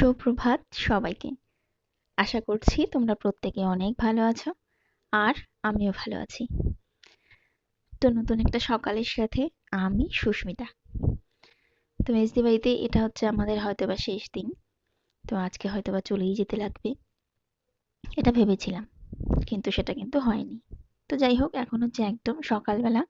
সুপ্রভাত সবাইকে। আশা করছি তোমরা প্রত্যেকে অনেক ভালো আছো, আর আমিও ভালো আছি। তো নতুন একটা সকালের সাথে আমি সুস্মিতা। তো মেজদি বাড়িতে এটা হচ্ছে আমাদের হয়তোবা শেষ দিন, তো আজকে হয়তোবা চলেই যেতে লাগবে, এটা ভেবেছিলাম, কিন্তু সেটা কিন্তু হয়নি। তো যাই হোক, এখন হচ্ছে একদম সকালবেলা।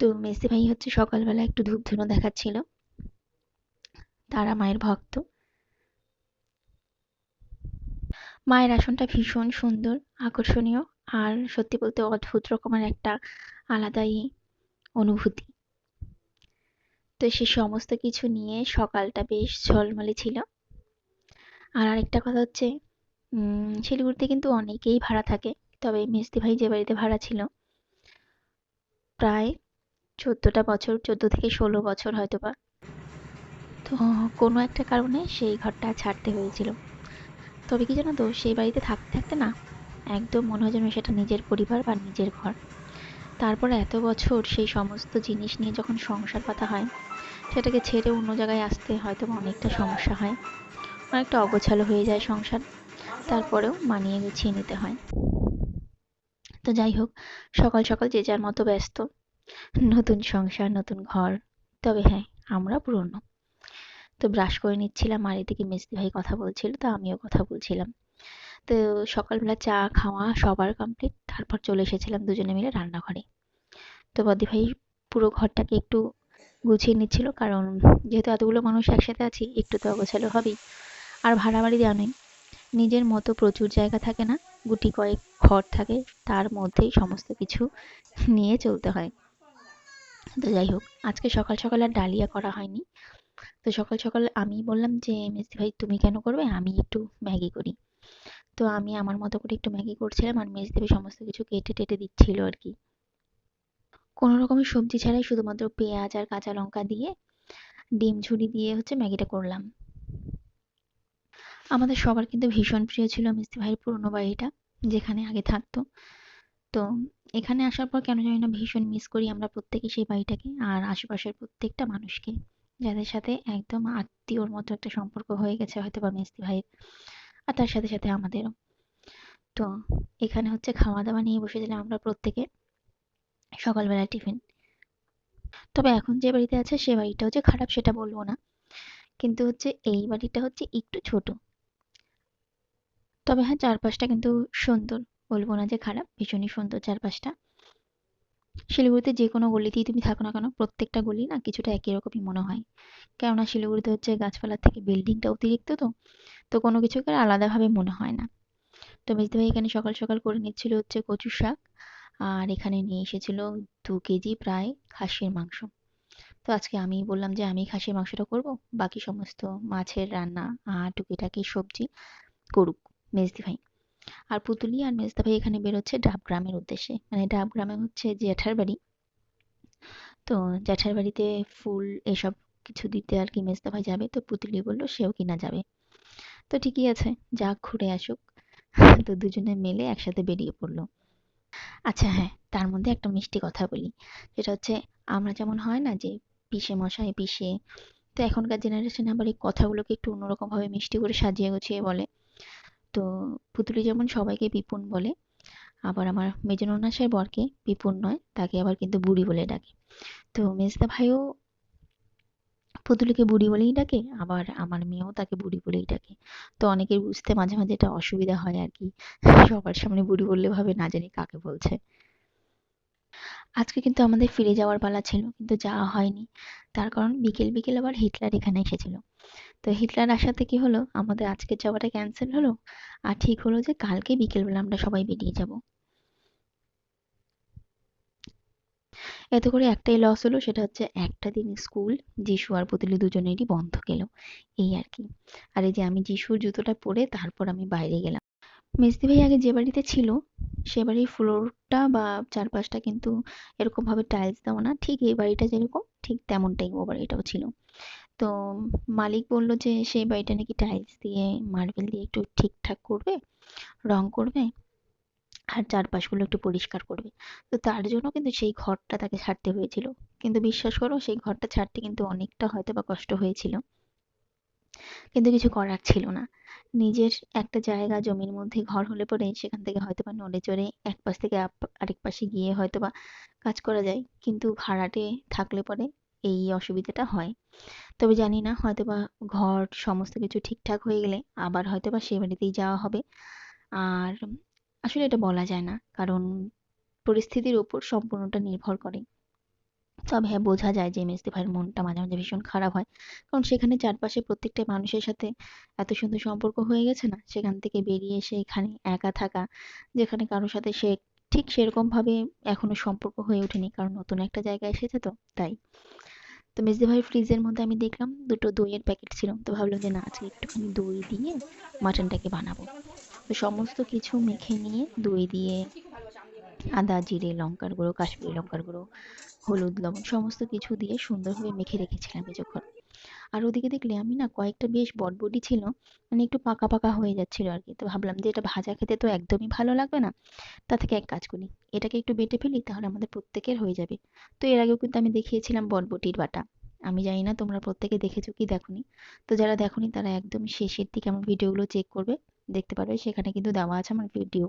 তো মেসি ভাই হচ্ছে সকালবেলা একটু ধূপ ধুনো দেখাচ্ছিল। তারা মায়ের ভক্ত। মায়ের আসনটা ভীষণ সুন্দর, আকর্ষণীয়, আর সত্যি বলতে অদ্ভুত রকমের একটা আলাদাই অনুভূতি। তো সে সমস্ত কিছু নিয়ে সকালটা বেশ ঝলমলে ছিল। আর আরেকটা কথা হচ্ছে শিলিগুড়িতে কিন্তু অনেকেই ভাড়া থাকে, তবে মিস্তি ভাই যে বাড়িতে ভাড়া ছিল, প্রায় চোদ্দোটা বছর, চোদ্দ থেকে ষোলো বছর হয়তো বা তো, কোনো একটা কারণে সেই ঘরটা ছাড়তে হয়েছিল। তবে কি জানো তো, সেই বাড়িতে থাকতে থাকতে না, একদম মনে হয় যেন সেটা নিজের পরিবার বা নিজের ঘর। তারপর এত বছর সেই সমস্ত জিনিস নিয়ে যখন সংসার পাতা হয়, সেটাকে ছেড়ে অন্য জায়গায় আসতে হয়তো অনেকটা সমস্যা হয়। অনেকটা অগোছালো হয়ে যায় সংসার, তারপরেও মানিয়ে গুছিয়ে নিতে হয়। তো যাই হোক, সকাল সকাল যে যার মতো ব্যস্ত, নতুন সংসার, নতুন ঘর, তবে হ্যাঁ আমরা পুরনো। তো ব্রাশ করে নিচ্ছিলাম। আর এদিকে মেজদি ভাই কথা বলছিল, তো আমিও কথা বলছিলাম। তো সকালবেলা চা খাওয়া সবার কমপ্লিট তারপর চলে এসেছিলাম দুজনে মিলে রান্নাঘরে। তো বদি ভাই পুরো ঘরটাকে একটু গুছিয়ে নিচ্ছিল, কারণ যেহেতু এতগুলো মানুষ একসাথে আছি, একটু তো অগোছালো হবেই। আর ভাড়া বাড়ি জানেন নিজের মতো প্রচুর জায়গা থাকে না, গুটি কয়েক ঘর থাকে, তার মধ্যেই সমস্ত কিছু নিয়ে চলতে হয়। তো যাই হোক, আজকে সকাল সকাল আর ডালিয়া করা হয়নি। তো সকাল সকাল আমি বললাম যে মেসি ভাই, তুমি কেন করবে? আমি একটু ম্যাগি করি। তো আমি আমার মতো করে একটু ম্যাগি করছিলাম আর মেস দেবে সমস্ত কিছু কেটে টেটে দিচ্ছিল আর কি। কোনো রকমের সবজি ছাড়াই শুধুমাত্র পেঁয়াজ আর কাঁচা লঙ্কা দিয়ে, ডিম ঝুড়ি দিয়ে হচ্ছে ম্যাগিটা করলাম। আমাদের সবার কিন্তু ভীষণ প্রিয় ছিল মিস্ত্রি ভাইয়ের পুরনো বাড়িটা, যেখানে আগে থাকতো। তো এখানে আসার পর কেন জানি না ভীষণ মিস করি আমরা প্রত্যেকে সেই বাড়িটাকে আর আশেপাশের প্রত্যেকটা মানুষকে। যাদের সাথে একদম আত্মীয়র মতো একটা সম্পর্ক হয়ে গেছে হয়তো বা মিস্ত্রি ভাইয়ের। আর তার সাথে সাথে আমাদেরও। তো এখানে হচ্ছে খাওয়া দাওয়া নিয়ে বসেছিলাম আমরা প্রত্যেকে। সকালবেলা টিফিন। তবে এখন যে বাড়িতে আছে সে বাড়িটা হচ্ছে খারাপ সেটা বলব না। কিন্তু হচ্ছে এই বাড়িটা হচ্ছে একটু ছোট। তবে হ্যাঁ চারপাশটা কিন্তু সুন্দর। বলব না যে খারাপ, ভীষণই সুন্দর চারপাশটা। শিলিগুড়িতে যে কোনো গলিতেই তুমি থাকো না কেন, প্রত্যেকটা গলি না কিছুটা একই রকমই মনে হয়। কেননা শিলিগুড়িতে হচ্ছে গাছপালার থেকে বিল্ডিংটা অতিরিক্ত তো তো কোনো কিছুকে আলাদাভাবে মনে হয় না। তো মেজদি ভাই এখানে সকাল সকাল করে নিচ্ছিল হচ্ছে কচু শাক, আর এখানে নিয়ে এসেছিল দু কেজি প্রায় খাসির মাংস। তো আজকে আমি বললাম যে আমি খাসির মাংসটা করব, বাকি সমস্ত মাছের রান্না আর টুকিটাকি সবজি করুক মেজদি ভাই। আর পুতুলি আর মেজদা ভাই এখানে বেরোচ্ছে ডাব গ্রামের উদ্দেশ্যে। মানে ডাব গ্রামে হচ্ছে জ্যাঠার বাড়ি। তো জ্যাঠার বাড়িতে ফুল এসব কিছু দিতে আর কি মেজদা ভাই যাবে। তো পুতুলি বলল, সেও কিনা যাবে। তো ঠিকই আছে যাক ঘুরে আসুক। তো দুজনে মিলে একসাথে বেরিয়ে পড়ল। আচ্ছা হ্যাঁ তার মধ্যে একটা মিষ্টি কথা বলি। যেটা হচ্ছে, আমরা যেমন হয় না যে পিসে মশাই পিসে, তো এখনকার জেনারেশনে আবার এই কথাগুলোকে একটু অন্যরকম ভাবে মিষ্টি করে সাজিয়ে গুছিয়ে বলে। তো পুতুলি যেমন সবাইকে পিপুন বলে, আবার আমার মেজনন্যাসের বরকে, পিপুন নয়, তাকে আবার কিন্তু বুড়ি বলে ডাকে। তো মেজদা ভাইও পুতুলিকে বুড়ি বলেই ডাকে, আবার আমার মেয়েও তাকে বুড়ি বলেই ডাকে। তো অনেকের বুঝতে মাঝে মাঝে এটা অসুবিধা হয় আর কি, সবার সামনে বুড়ি বললে ভাবে না জানি কাকে বলছে। আজকে কিন্তু আমাদের ফিরে যাওয়ার পালা ছিল, কিন্তু যাওয়া হয়নি। তার কারণ বিকেল বিকেল আবার হিটলার এখানে এসেছিল। তো হিটলার আসাতে কি হলো? আমাদের আজকের যাওয়াটা ক্যান্সেল হলো? আর ঠিক হলো যে কালকে বিকেলবেলা আমরা সবাই বেরিয়ে যাব। এত করে একটাই লস হলো, সেটা হচ্ছে একটা দিন স্কুল যিশু আর পুতুলি দুজনেরই বন্ধ গেল। এই আর কি। আর এই যে আমি যিশুর জুতোটা পরে তারপর আমি বাইরে গেলাম। মেজদি ভাই আগে যে বাড়িতে ছিল, সে বাড়ির ফ্লোরটা বা চারপাশটা কিন্তু এরকম ভাবে টাইলস দেওয়া না। ঠিক এই বাড়িটা যেরকম, ঠিক তেমনটাই ও বাড়িটাও ছিল। তো মালিক বলল যে সেই বাড়িটা নাকি টাইলস দিয়ে মার্বেল দিয়ে একটু ঠিকঠাক করবে, রং করবে, আর চারপাশগুলো একটু পরিষ্কার করবে। তো তার জন্য কিন্তু সেই ঘরটা তাকে ছাড়তে হয়েছিল। কিন্তু বিশ্বাস করো, সেই ঘরটা ছাড়তে কিন্তু অনেকটা হয়তো বা কষ্ট হয়েছিল। কিন্তু কিছু করার ছিল না। নিজের একটা জায়গা, জমির মধ্যে ঘর হলে পরে সেখান থেকে হয়তো বা নড়ে চড়ে এক পাশ থেকে আরেক পাশে গিয়ে হয়তো বা কাজ করা যায়। কিন্তু ভাড়াটে থাকলে পরে এই অসুবিধাটা হয়। তবে জানি না হয়তো বা ঘর সমস্ত কিছু ঠিকঠাক হয়ে গেলে আবার হয়তো বা সে বাড়িতেই যাওয়া হবে। আর আসলে এটা বলা যায় না, কারণ পরিস্থিতির উপর সম্পূর্ণটা নির্ভর করে। তবে হ্যাঁ বোঝা যায় যে মেজদি ভাইয়ের মনটা মাঝে মাঝে ভীষণ খারাপ হয়। কারণ সেখানে চারপাশে প্রত্যেকটা মানুষের সাথে এত সুন্দর সম্পর্ক হয়ে গেছে না, সেখান থেকে বেরিয়ে এসে এখানে একা থাকা, যেখানে কারোর সাথে সে ঠিক সেরকম ভাবে এখনও সম্পর্ক হয়ে ওঠেনি, কারণ নতুন একটা জায়গায় এসেছে তো, তাই। তো মেজদি ভাইয়ের ফ্রিজের মধ্যে আমি দেখলাম দুটো দইয়ের প্যাকেট ছিল, তো ভাবলাম যে না, আজকে একটুখানি দই দিয়ে মাটনটাকে বানাবো। তো সমস্ত কিছু মেখে নিয়ে দই দিয়ে আদা, জিরে, লঙ্কার গুঁড়ো, কাশ্মীরি লঙ্কার গুঁড়ো হলুদ, লবণ সমস্ত কিছু দিয়ে সুন্দরভাবে মেখে রেখেছিলাম কিছুক্ষণ আর ওদিকে দেখলে আমি না কয়েকটা বেশ বটবটি ছিল মানে একটু পাকা পাকা হয়ে যাচ্ছিল আর কি। তো ভাবলাম যে এটা ভাজা খেতে তো একদমই ভালো লাগবে না, তা থেকে এক কাজ করি। এটাকে একটু বেটে ফেলি, তাহলে আমাদের প্রত্যেকের হয়ে যাবে। তো এর আগেও কিন্তু আমি দেখিয়েছিলাম বটবটির বাটা। আমি জানি না তোমরা প্রত্যেকে দেখেছ কি দেখোনি। তো যারা দেখোনি তারা একদম শেষের দিকে আমার ভিডিওগুলো চেক করবে, দেখতে পারবে। সেখানে কিন্তু দেওয়া আছে আমার ভিডিও।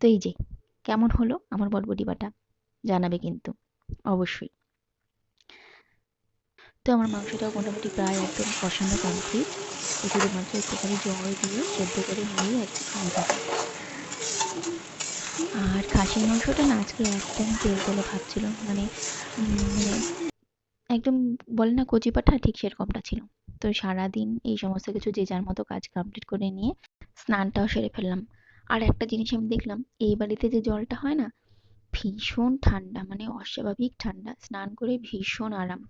তো এই যে, কেমন হলো আমার বটবটি বাটা? জানাবে কিন্তু। অবশ্যই। তো আমার মাংসটাও মোটামুটি প্রায় একদম কষানো কমপ্লিট শুধুমাত্র একটুখানি জল দিয়ে সেদ্ধ করে নিয়ে একটু খাওয়া আর খাসির মাংসটা না আজকে একদম তেল তেলে ভাব ছিল মানে মানে একদম বলে না কচি পাঠা, ঠিক সেরকমটা ছিল। তো সারাদিন এই সমস্ত কিছু যে যার মতো কাজ কমপ্লিট করে নিয়ে স্নানটাও সেরে ফেললাম। আর একটা জিনিস আমি দেখলাম, এই বাড়িতে যে জলটা হয় না ভীষণ ঠান্ডা মানে অস্বাভাবিক ঠান্ডা, স্নান করে ভীষণ আরাম।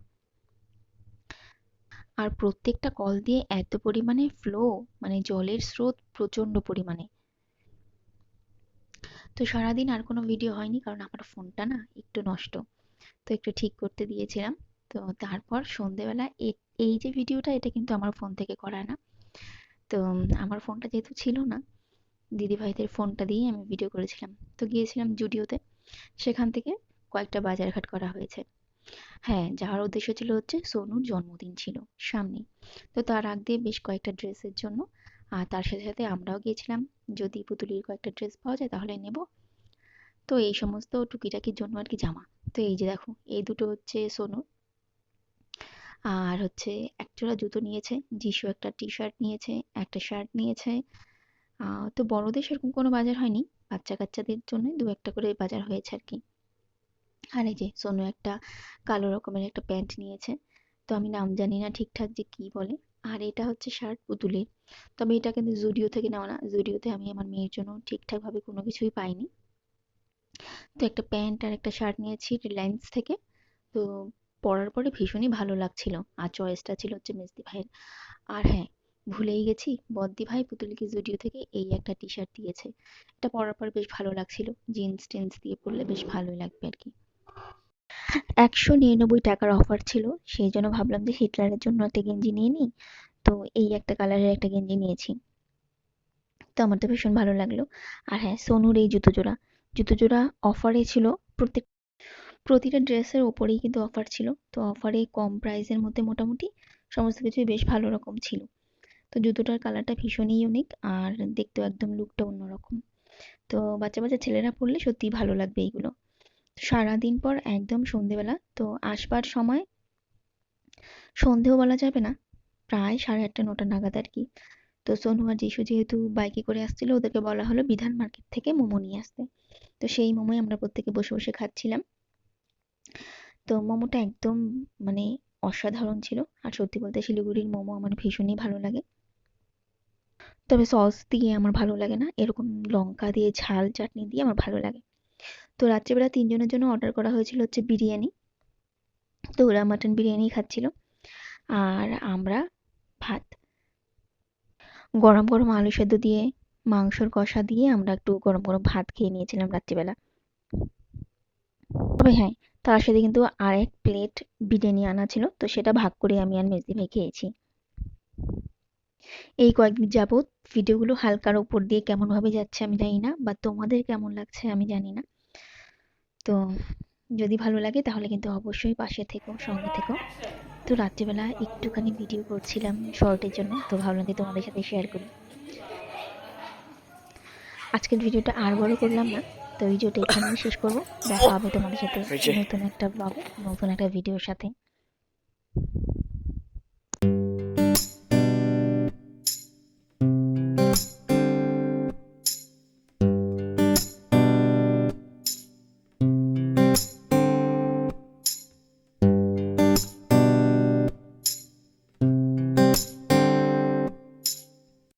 আর প্রত্যেকটা কল দিয়ে এত পরিমাণে ফ্লো মানে জলের স্রোত প্রচণ্ড পরিমাণে। তো সারাদিন আর কোনো ভিডিও হয়নি, কারণ আমার ফোনটা না একটু নষ্ট। তো একটু ঠিক করতে দিয়েছিলাম। তো তারপর সন্ধেবেলা এই যে ভিডিওটা এটা কিন্তু আমার ফোন থেকে করা না। তো আমার ফোনটা যেহেতু ছিল না, দিদিভাইদের ফোনটা দিয়েই আমি ভিডিও করেছিলাম। তো গিয়েছিলাম জুডিওতে। সেখান থেকে কয়েকটা বাজারঘাট করা হয়েছে। হ্যাঁ যাওয়ার উদ্দেশ্য ছিল হচ্ছে সোনুর জন্মদিন ছিল সামনে। তো তার আগ দিয়ে বেশ কয়েকটা ড্রেসের জন্য, আর তার সাথে সাথে আমরাও গিয়েছিলাম। যদি পুতুলির কয়েকটা ড্রেস পাওয়া যায় তাহলে নেব। তো এই সমস্ত টুকিটাকির জন্য আর কি জামা। তো এই যে দেখো, এই দুটো হচ্ছে সোনুর। আর হচ্ছে একজোড়া জুতো নিয়েছে, যিশু একটা টি শার্ট নিয়েছে, একটা শার্ট নিয়েছে। তো বড়দের সেরকম কোনো বাজার হয়নি। বাচ্চা কাচ্চাদের জন্য দু একটা করে বাজার হয়েছে আর কি। আর এই যে সোনু একটা কালো রকমের একটা প্যান্ট নিয়েছে। তো আমি নাম জানি না ঠিকঠাক যে কি বলে। আর এটা হচ্ছে শার্ট পুতুলের। তবে এটা কিন্তু জুডিও থেকে নেওয়া না। জুডিওতে আমি আমার মেয়ের জন্য ঠিকঠাক ভাবে কোনো কিছুই পাইনি। তো একটা প্যান্ট আর একটা শার্ট নিয়েছি রিলায়েন্স থেকে। তো পরার পরে ভীষণই ভালো লাগছিল। আর চয়েসটা ছিল হচ্ছে মেজদি ভাইয়ের। আর হ্যাঁ ভুলেই গেছি। বদ্দি ভাই পুতুলকে জুডিও থেকে এই একটা টি শার্ট দিয়েছে। এটা পরার পর বেশ ভালো লাগছিল। জিন্স টিন্স দিয়ে পরলে বেশ ভালোই লাগবে আর কি। একশো নিরানব্বই টাকার অফার ছিল। সেই জন্য ভাবলাম যে হিটলারের জন্য একটা গেঞ্জি নিয়ে নিই। তো এই একটা কালারের একটা গেঞ্জি নিয়েছি। তো আমার তো ভীষণ ভালো লাগল। আর হ্যাঁ সোনুর এই জুতো জোড়া। জুতো জোড়া অফারে ছিল প্রত্যেক, প্রতিটা ড্রেসের ওপরেই কিন্তু অফার ছিল। তো অফারে কম প্রাইসের মধ্যে মোটামুটি সমস্ত কিছুই বেশ ভালো রকম ছিল। তো জুতোটার কালারটা ভীষণই ইউনিক আর দেখতেও একদম লুকটা অন্যরকম। তো বাচ্চা বাচ্চা ছেলেরা পরলে সত্যি ভালো লাগবে এইগুলো। সারাদিন পর একদম সন্ধেবেলা, তো আসবার সময় সন্ধেও বলা যাবে না, প্রায় সাড়ে আটটা, নটা নাগাদ আর কি। তো সোনু আর যিশু যেহেতু বাইকে করে আসছিল, ওদেরকে বলা হলো বিধান মার্কেট থেকে মোমো নিয়ে আসতে। তো সেই মোমোই আমরা প্রত্যেকে বসে বসে খাচ্ছিলাম। তো মোমোটা একদম মানে অসাধারণ ছিল। আর সত্যি বলতে শিলিগুড়ির মোমো আমার ভীষণই ভালো লাগে। তবে সস দিয়ে আমার ভালো লাগে না। এরকম লঙ্কা দিয়ে, ঝাল, চাটনি দিয়ে আমার ভালো লাগে। তো রাত্রিবেলা তিনজনের জন্য অর্ডার করা হয়েছিল হচ্ছে বিরিয়ানি। তো ওরা মাটন বিরিয়ানি খাচ্ছিল। আর আমরা ভাত। গরম গরম আলু সেদ্ধ দিয়ে, মাংসর কষা দিয়ে আমরা একটু গরম গরম ভাত খেয়ে নিয়েছিলাম রাত্রিবেলা। তবে হ্যাঁ তার সাথে কিন্তু আর এক প্লেট বিরিয়ানি আনা ছিল। তো সেটা ভাগ করে আমি আর মেজদি ভাই খেয়েছি। এই কয়েকদিন যাবৎ ভিডিওগুলো হালকার উপর দিয়ে কেমন ভাবে যাচ্ছে আমি জানি না বা তোমাদের কেমন লাগছে আমি জানি না। তো যদি ভালো লাগে তাহলে কিন্তু অবশ্যই পাশে থেকো সঙ্গে থেকো। তো রাত্রিবেলা একটুখানি ভিডিও করছিলাম শর্টের জন্য তো ভাবলাম যে তোমাদের সাথে শেয়ার করি। আজকের ভিডিওটা আর বড় করলাম না তো ভিডিওটা এখানেই শেষ করব। দেখা হবে তোমাদের সাথে নতুন একটা ব্লগে নতুন একটা ভিডিওর সাথে।